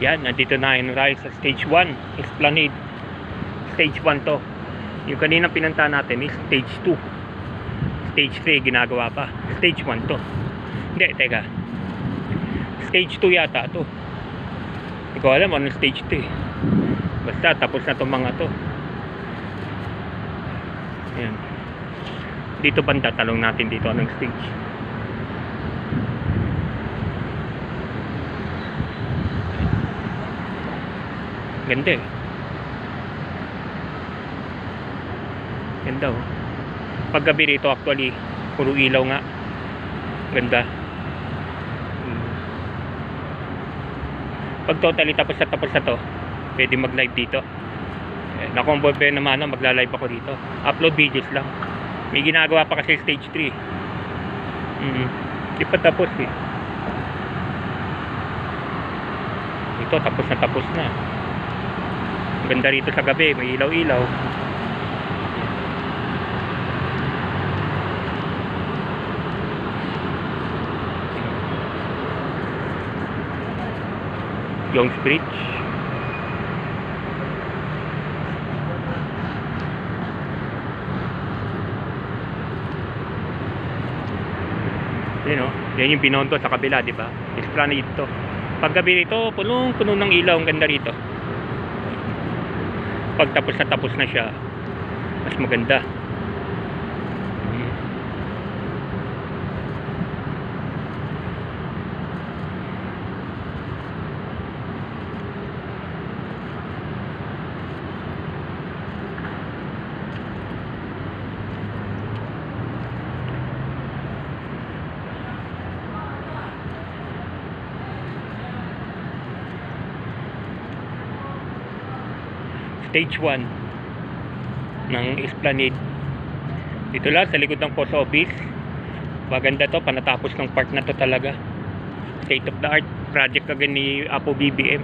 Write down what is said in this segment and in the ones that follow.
Yan, nandito na tayo sa stage 1, Esplanade. Stage 1 to. Yung kanina pinunta natin is stage 2. Stage 3 ginagawa pa. Stage 1 to. Hindi, teka. Stage 2 yata to. Hindi ko alam anong stage 2 eh. Basta tapos na itong mga to. Ayan. Dito banda, talong natin dito anong stage. Ganda eh. Ganda oh. Paggabi rito actually, puro ilaw nga. Ganda. Hmm. Pag totally tapos na tapos na to, pwede mag-live dito. Eh, nakombo pa naman ano, magla-live ako dito. Upload videos lang. May ginagawa pa kasi stage 3. Mm. Di pa tapos eh. Ito tapos na tapos na. Ganda rito sa gabi, may ilaw-ilaw. Young's Bridge. Yun o. Yan yung binondo sa kabila, di ba? Esplanade to. Paggabi rito, punong-puno ng ilaw. Ang ganda rito. Pag tapos na tapos na siya, mas maganda. Stage 1 ng Esplanade. Dito lang sa likod ng post office. Maganda to, panatapos ng park na to talaga. State of the art project agad ni Apo BBM.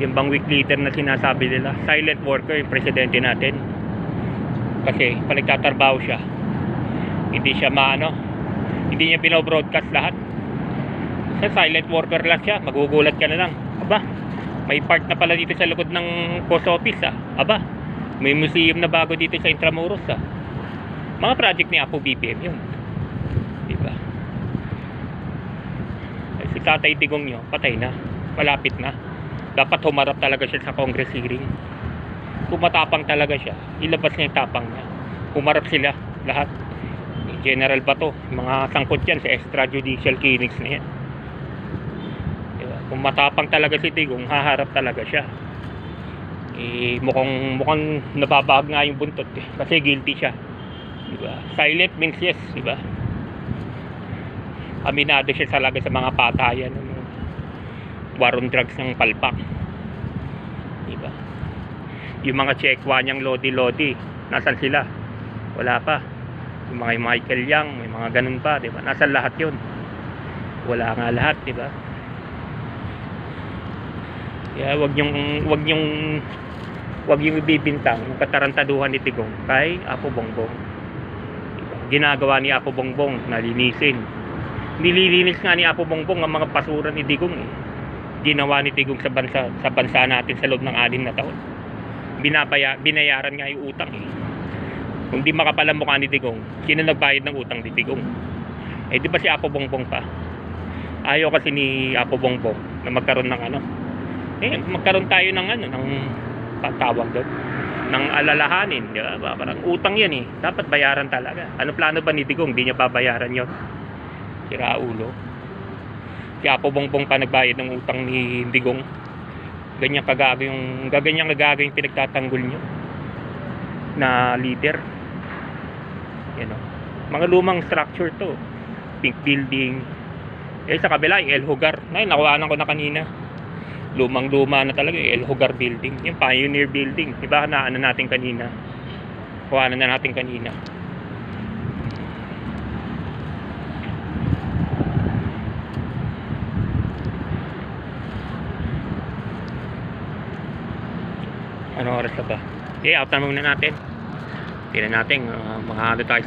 Yung bang week leader na sinasabi nila. Silent worker yung presidente natin. Kasi pag nagtatrabaho siya, hindi siya maano, hindi niya binobroadcast lahat. Sa silent worker lang siya, magugulat ka na lang. Aba, may park na pala dito sa likod ng post office ah. Aba, may museum na bago dito sa Intramuros ah. Mga project ni Apo BBM yun. Diba? Ay, si Tatay Digong nyo, patay na. Malapit na. Dapat humarap talaga siya sa Congress hearing. Kung matapang talaga siya, ilabas niya yung tapang niya. Humarap sila, lahat. General Bato, mga sangkot yan sa extrajudicial killings na yan. Kung matapang talaga si Digong, haharap talaga siya. Eh, mukhang, mukhang nababag nga yung buntot eh. Kasi guilty siya. Diba? Silent means yes, diba? Aminado siya talaga sa mga patayan ng war on drugs ng palpak. Diba? Yung mga Chekwa niyang lodi-lodi, nasan sila? Wala pa. Yung mga Michael Yang, may mga ganun pa, diba? Nasan lahat yun? Wala nga lahat, diba? Kaya wag yung wag yung wag yung ibibintang yung katarantaduhan ni Tigong kay Apo Bongbong. Ginagawa ni Apo Bongbong na linisin. Nililinis nga ni Apo Bongbong ang mga basura ni Digong eh. Ginawa ni Digong sa bansa sa bansa natin sa loob ng anim na taon. Binabaya, binayaran nga yung utang eh. Kung di makapal ang mukha ni Digong, sino nagbayad ng utang ni Digong? Eh di ba si Apo Bongbong pa? Ayaw kasi ni Apo Bongbong na magkaroon ng ano, eh magkaroon tayo ng ano ng patawag doon ng alalahanin di ba? Parang utang yan eh. Dapat bayaran talaga. Ano plano ba ni Digong? Hindi niya babayaran yon sira ulo. Si Apo Bongbong pa nagbayad ng utang ni Digong. Ganyan kagago yung gaganyan kagago yung pinagtatanggol nyo na leader. You know mga lumang structure to. Pink building. Eh sa kabila yung El Hogar. Na nakuhanan ko na kanina lumang luma na talaga yung El Hogar building. Yung Pioneer building diba na ano natin kanina? Kuhanan na natin kanina. Ano oras na ba? Okay out na muna natin. Tingnan natin uh, mga ano